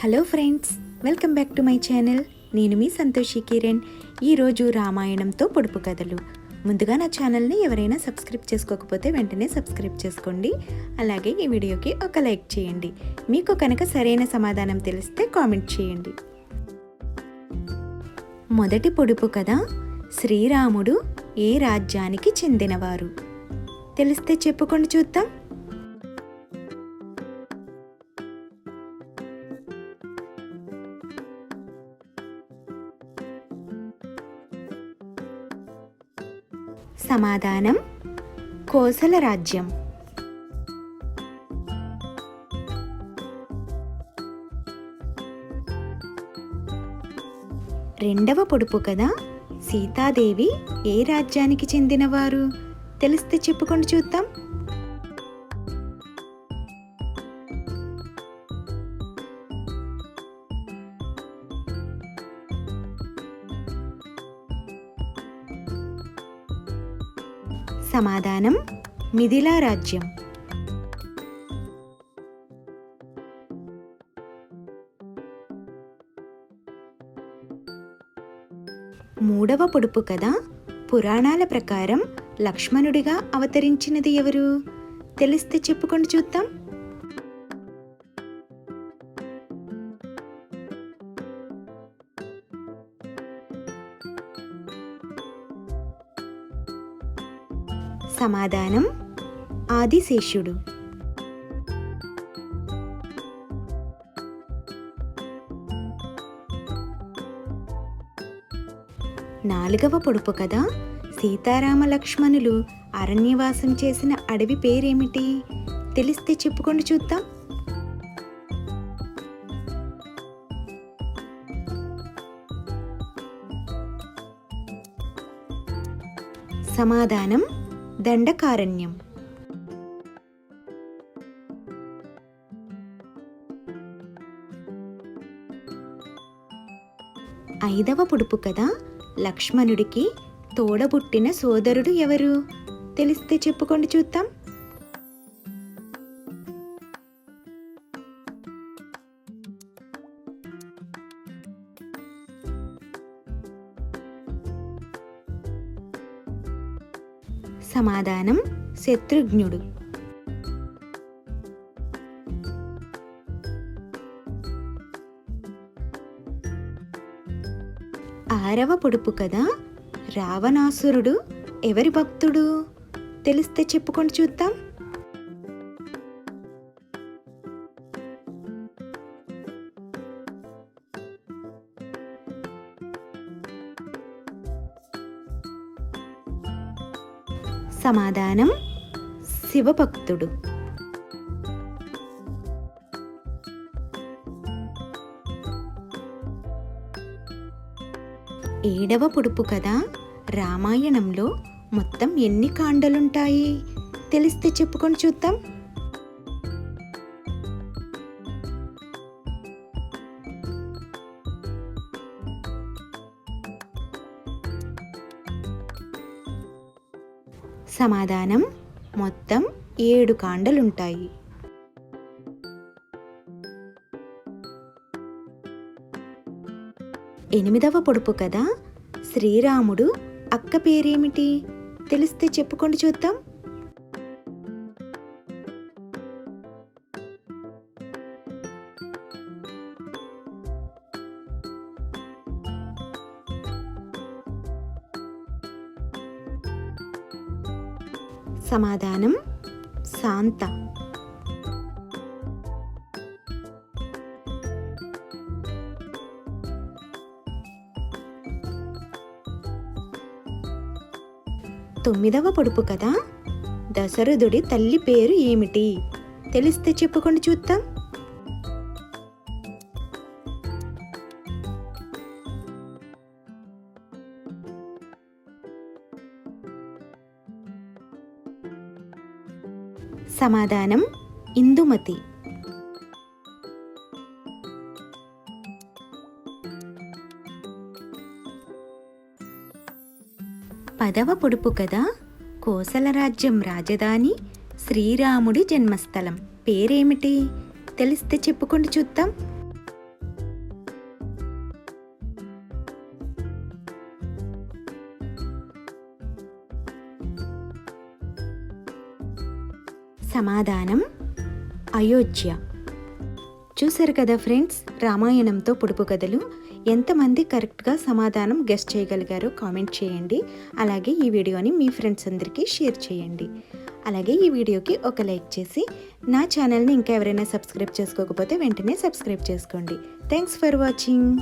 Hello friends welcome back to my channel నేను మీ సంతోషి కిరణ్. ఈరోజు రామాయణంతో పొడుపు కథలు. ముందుగా నా ఛానల్ని ఎవరైనా సబ్స్క్రైబ్ చేసుకోకపోతే వెంటనే సబ్స్క్రైబ్ చేసుకోండి. అలాగే ఈ వీడియోకి ఒక లైక్ చేయండి. మీకు కనుక సరైన సమాధానం తెలిస్తే కామెంట్ చేయండి. మొదటి పొడుపు కథ శ్రీరాముడు ఏ రాజ్యానికి చెందినవారు? తెలిస్తే చెప్పుకొని చూద్దాం. సమాధానం కోసల రాజ్యం. రెండవ పొడుపు కదా సీతాదేవి ఏ రాజ్యానికి చెందినవారు? తెలిస్తే చెప్పుకొని చూద్దాం. సమాధానం మిథిలా రాజ్యం. మూడవ పొడుపు కథ పురాణాల ప్రకారం లక్ష్మణుడిగా అవతరించినది ఎవరు? తెలిస్తే చెప్పుకొని చూద్దాం. సమాధానం ఆదిశేషుడు. నాలుగవ పొడుపు కథ సీతారామ లక్ష్మణులు అరణ్యవాసం చేసిన అడవి పేరేమిటి? తెలిస్తే చెప్పుకొని చూద్దాం. సమాధానం దండకారణ్యం. ఐదవ పొడుపు కథ లక్ష్మణుడికి తోడబుట్టిన సోదరుడు ఎవరు? తెలిస్తే చెప్పుకోండి చూద్దాం. సమాధానం శత్రుఘ్నుడు. ఆరవ పొడుపు కదా రావణాసురుడు ఎవరి భక్తుడు? తెలిస్తే చెప్పుకొని చూద్దాం. సమాధానం శివభక్తుడు. ఏడవ పొడుపు కదా రామాయణంలో మొత్తం ఎన్ని కాండలుంటాయి? తెలిస్తే చెప్పుకొని చూద్దాం. సమాధానం మొత్తం ఏడు కాండలుంటాయి. ఎనిమిదవ పొడుపు కదా శ్రీరాముడు అక్క పేరేమిటి? తెలిస్తే చెప్పుకోండి చూద్దాం. సమాధానం శాంత. తొమ్మిదవ పొడుపు కదా దశరథుడి తల్లి పేరు ఏమిటి? తెలిస్తే చెప్పుకొని చూద్దాం. సమాధానం ఇందుమతి. పదవ పొడుపు కదా కోసల రాజ్యం రాజధాని శ్రీరాముడి జన్మస్థలం. పేరేమిటి? తెలిస్తే చెప్పుకొని చూద్దాం. సమాధానం అయోధ్య. చూశారు కదా ఫ్రెండ్స్ రామాయణంతో పొడుపు కథలు. ఎంతమంది కరెక్ట్గా సమాధానం గెస్ట్ చేయగలిగారో కామెంట్ చేయండి. అలాగే ఈ వీడియోని మీ ఫ్రెండ్స్ అందరికీ షేర్ చేయండి. అలాగే ఈ వీడియోకి ఒక లైక్ చేసి నా ఛానల్ని ఇంకా ఎవరైనా సబ్స్క్రైబ్ చేసుకోకపోతే వెంటనే సబ్స్క్రైబ్ చేసుకోండి. Thanks for watching.